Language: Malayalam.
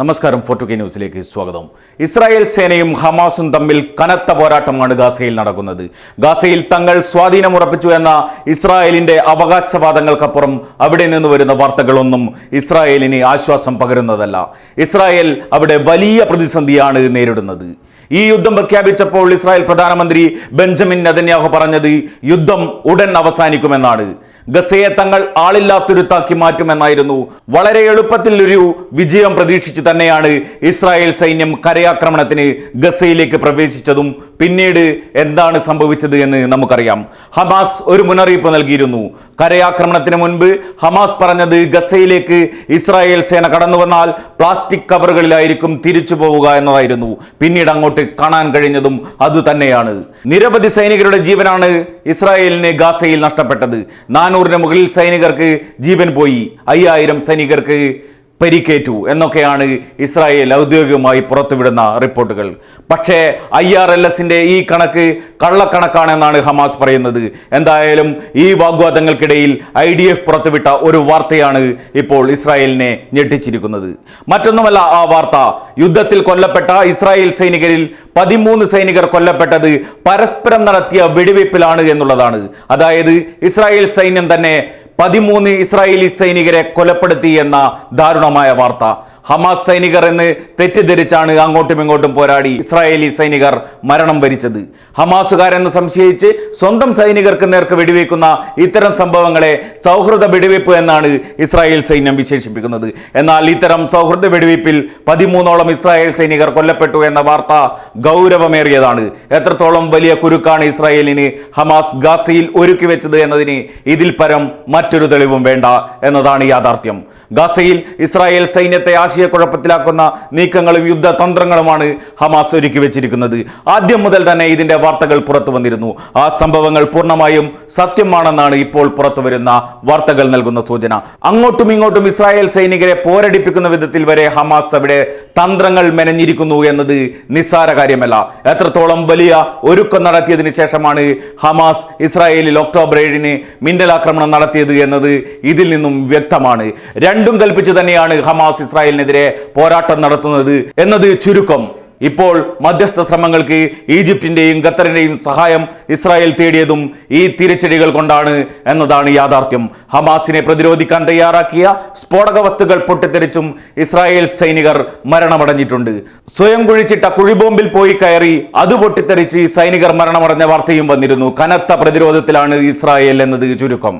നമസ്കാരം ഫോർട്ടു കെ ന്യൂസിലേക്ക് സ്വാഗതം. ഇസ്രായേൽ സേനയും ഹമാസും തമ്മിൽ കനത്ത പോരാട്ടമാണ് ഗാസയിൽ നടക്കുന്നത്. ഗാസയിൽ തങ്ങൾ സ്വാധീനം ഉറപ്പിച്ചു എന്ന ഇസ്രായേലിന്റെ അവകാശവാദങ്ങൾക്കപ്പുറം അവിടെ നിന്ന് വരുന്ന വാർത്തകളൊന്നും ഇസ്രായേലിന് ആശ്വാസം പകരുന്നതല്ല. ഇസ്രായേൽ അവിടെ വലിയ പ്രതിസന്ധിയാണ് നേരിടുന്നത്. ഈ യുദ്ധം പ്രഖ്യാപിച്ചപ്പോൾ ഇസ്രായേൽ പ്രധാനമന്ത്രി ബെഞ്ചമിൻ നെതന്യാഹു പറഞ്ഞത് യുദ്ധം ഉടൻ അവസാനിക്കുമെന്നാണ്. ഗസയെ തങ്ങൾ ആളില്ലാത്തൊരുത്താക്കി മാറ്റുമെന്നായിരുന്നു. വളരെ എളുപ്പത്തിൽ ഒരു വിജയം പ്രതീക്ഷിച്ചു തന്നെയാണ് ഇസ്രായേൽ സൈന്യം കരയാക്രമണത്തിന് ഗസയിലേക്ക് പ്രവേശിച്ചതും പിന്നീട് എന്താണ് സംഭവിച്ചത് എന്ന് നമുക്കറിയാം. ഹമാസ് ഒരു മുന്നറിയിപ്പ് നൽകിയിരുന്നു. കരയാക്രമണത്തിന് മുൻപ് ഹമാസ് പറഞ്ഞത് ഗസയിലേക്ക് ഇസ്രായേൽ സേന കടന്നു വന്നാൽ പ്ലാസ്റ്റിക് കവറുകളിലായിരിക്കും തിരിച്ചു പോവുക എന്നതായിരുന്നു. പിന്നീട് അങ്ങോട്ട് കാണാൻ കഴിഞ്ഞതും അതുതന്നെയാണ് നിരവധി സൈനികരുടെ ജീവനാണ് ഇസ്രായേലിന് ഗാസയിൽ നഷ്ടപ്പെട്ടത്. നാനൂറിന് മുകളിൽ സൈനികർക്ക് ജീവൻ പോയി അയ്യായിരം സൈനികർക്ക് പരിക്കേറ്റു എന്നൊക്കെയാണ് ഇസ്രായേൽ ഔദ്യോഗികമായി പുറത്തുവിടുന്ന റിപ്പോർട്ടുകൾ. പക്ഷേ ഐ ആർ എൽ എസിന്റെ ഈ കണക്ക് കള്ളക്കണക്കാണെന്നാണ് ഹമാസ് പറയുന്നത്. എന്തായാലും ഈ വാഗ്വാദങ്ങൾക്കിടയിൽ ഐ ഡി എഫ് പുറത്തുവിട്ട ഒരു വാർത്തയാണ് ഇപ്പോൾ ഇസ്രായേലിനെ ഞെട്ടിച്ചിരിക്കുന്നത്. മറ്റൊന്നുമല്ല ആ വാർത്ത. യുദ്ധത്തിൽ കൊല്ലപ്പെട്ട ഇസ്രായേൽ സൈനികരിൽ പതിമൂന്ന് സൈനികർ കൊല്ലപ്പെട്ടത് പരസ്പരം നടത്തിയ വെടിവയ്പ്പിലാണ് എന്നുള്ളതാണ്. അതായത് ഇസ്രായേൽ സൈന്യം തന്നെ പതിമൂന്ന് ഇസ്രായേലി സൈനികരെ കൊലപ്പെടുത്തി എന്ന ദാരുണമായ വാർത്ത. ഹമാസ് സൈനികർ എന്ന് തെറ്റിദ്ധരിച്ചാണ് അങ്ങോട്ടും ഇങ്ങോട്ടും പോരാടി ഇസ്രായേലി സൈനികർ മരണം വരിച്ചത്. ഹമാസുകാരെന്ന് സംശയിച്ച് സ്വന്തം സൈനികർക്ക് നേർക്ക് വെടിവെക്കുന്ന ഇത്തരം സംഭവങ്ങളെ സൗഹൃദ വെടിവെപ്പ് എന്നാണ് ഇസ്രായേൽ സൈന്യം വിശേഷിപ്പിക്കുന്നത്. എന്നാൽ ഇത്തരം സൗഹൃദ വെടിവെപ്പിൽ പതിമൂന്നോളം ഇസ്രായേൽ സൈനികർ കൊല്ലപ്പെട്ടു എന്ന വാർത്ത ഗൗരവമേറിയതാണ്. എത്രത്തോളം വലിയ കുരുക്കാണ് ഇസ്രായേലിന് ഹമാസ് ഗാസയിൽ ഒരുക്കി വെച്ചത് എന്നതിന് ഇതിൽ പരം മറ്റൊരു തെളിവും വേണ്ട എന്നതാണ് യാഥാർത്ഥ്യം. ഗാസയിൽ ഇസ്രായേൽ സൈന്യത്തെ ആശയക്കുഴപ്പത്തിലാക്കുന്ന നീക്കങ്ങളും യുദ്ധതന്ത്രങ്ങളുമാണ് ഹമാസ് ഒരുക്കി വെച്ചിരിക്കുന്നത്. ആദ്യം മുതൽ തന്നെ ഇതിന്റെ വാർത്തകൾ പുറത്തു വന്നിരുന്നു. ആ സംഭവങ്ങൾ പൂർണമായും സത്യമാണെന്നാണ് ഇപ്പോൾ പുറത്തു വരുന്ന വാർത്തകൾ നൽകുന്ന സൂചന. അങ്ങോട്ടും ഇങ്ങോട്ടും ഇസ്രായേൽ സൈനികരെ പോരടിപ്പിക്കുന്ന വിധത്തിൽ വരെ ഹമാസ് അവിടെ തന്ത്രങ്ങൾ മെനഞ്ഞിരിക്കുന്നു എന്നത് നിസ്സാര കാര്യമല്ല. എത്രത്തോളം വലിയ ഒരുക്കം നടത്തിയതിനു ശേഷമാണ് ഹമാസ് ഇസ്രായേലിൽ ഒക്ടോബർ ഏഴിന് മിന്നലാക്രമണം നടത്തിയത് എന്നത് ഇതിൽ നിന്നും വ്യക്തമാണ്. രണ്ടും കൽപ്പിച്ച് തന്നെയാണ് ഹമാസ് ഇസ്രായേലിനെതിരെ പോരാട്ടം നടത്തുന്നത് എന്നത് ചുരുക്കം. ഇപ്പോൾ മധ്യസ്ഥ ശ്രമങ്ങൾക്ക് ഈജിപ്തിന്റെയും ഖത്തറിന്റെയും സഹായം ഇസ്രായേൽ തേടിയതും ഈ തിരിച്ചടികൾ കൊണ്ടാണ് എന്നതാണ് യാഥാർത്ഥ്യം. ഹമാസിനെ പ്രതിരോധിക്കാൻ തയ്യാറാക്കിയ സ്ഫോടക വസ്തുക്കൾ പൊട്ടിത്തെറിച്ചും ഇസ്രായേൽ സൈനികർ മരണമടഞ്ഞിട്ടുണ്ട്. സ്വയം കുഴിച്ചിട്ട കുഴിബോംബിൽ പോയി കയറി അത് പൊട്ടിത്തെറിച്ച് സൈനികർ മരണമടഞ്ഞ വാർത്തയും വന്നിരുന്നു. കനത്ത പ്രതിരോധത്തിലാണ് ഇസ്രായേൽ എന്നത് ചുരുക്കം.